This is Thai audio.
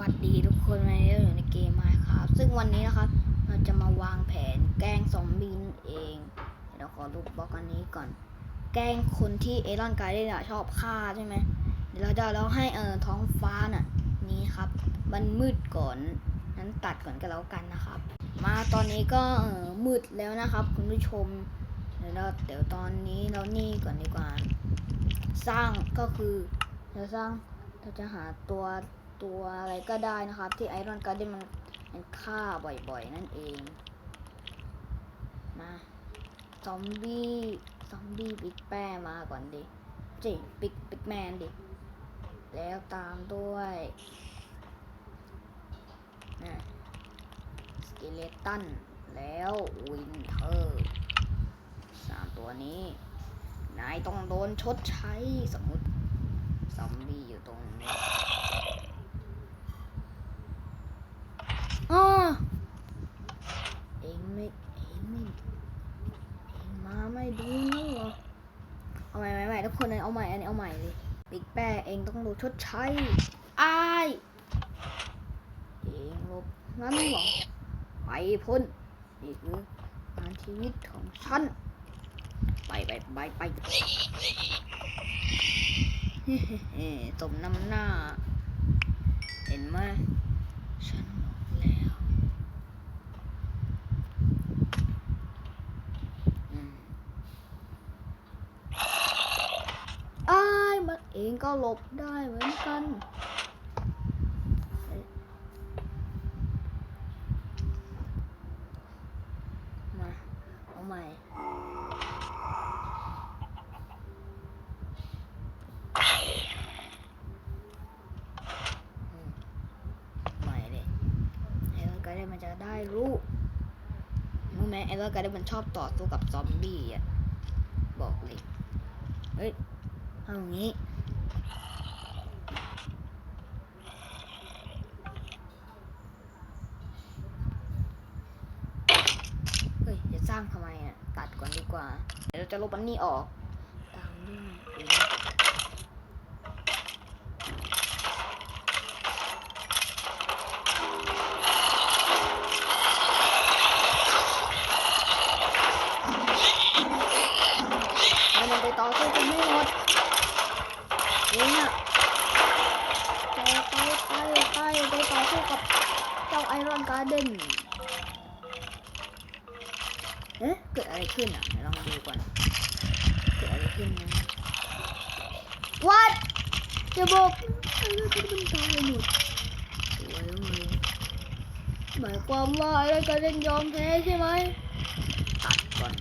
วัสดีทุกคนมาเล่นอยู่ในเกม Minecraft ซึ่งวันนี้นะครับ เราจะมาวางแผนแกล้งซอมบี้นั่นเองเดี๋ยวขอรูปบล็อกอันนี้ก่อน แกล้งคนที่เอรอนไกด์ได้ชอบฆ่าใช่ไหมเดี๋ยวเราจะเราให้เออท้องฟ้าน่ะ นี้ครับ มันมืดก่อนนั้นตัดก่อนก็แล้วกันนะครับ มาตอนนี้ก็เออมืดแล้วนะครับ คุณผู้ชมเดี๋ยวเราเดี๋ยวตอนนี้เรานี่ก่อนดีกว่า สร้างก็คือเราสร้างเราจะหาตัว ตัวอะไรก็ได้นะครับ ที่ไอรอนการ์เดนมันมันฆ่าบ่อยๆ นั่นเอง มาซอมบี้ซอมบี้บิ๊กแป้มาก่อนดิจิบิ๊กบิ๊กแมนดิ แล้วตามด้วยนะสเกเลตันแล้ววินเทอร์สามตัวนี้ นายต้องโดนชดใช้สมมติซอมบี้อยู่ตรงนี้อ้อเองไม่เองไมาไม่ดูนี่เหรอเอาใหม่ใหม่ใหม่ทุกคนเลยเอาใหม่อันนี้เอาใหม่เลยบิ๊กแป้เองต้องดนชดใช้อายเองลบงั้นเหรอไปพ้นนี่คือการชีวิตของฉัน ไปไปไปไปเฮ้สมน้ำหน้า เห็นไหมฉันบอกแล้วอืมอ้ายมันเองก็หลบได้เหมือนกันมาเอาใหม่ใหม่เลยเอเวอร์การ์ดมันจะได้รู้รู้ไหมไอ้รอนการ์ดมันชอบต่อสู้กับซอมบี้อะ บอกเลย เฮ้ยเอาอย่างนี้ เฮ้ย จะสร้างทำไมอะ ตัดก่อนดีกว่า เดี๋ยวเราจะลบอันนี้ออกตามด้วยให้มันไปต่อสู้กันไม่หมดเองอะไปไปไปไปไปต่อสู้กับเจ้าไอรอนการ์เดน เอ๊ะเกิดอะไรขึ้นอะเดี๋ยวลองดูก่อน เกิดอะไรขึ้นนะ What จะบอกไอ้เรื่องที่มันตายหมดสวยเลยหมายความว่าไอ้การเล่นยอมแพ้ใช่ไหมตัดก่อน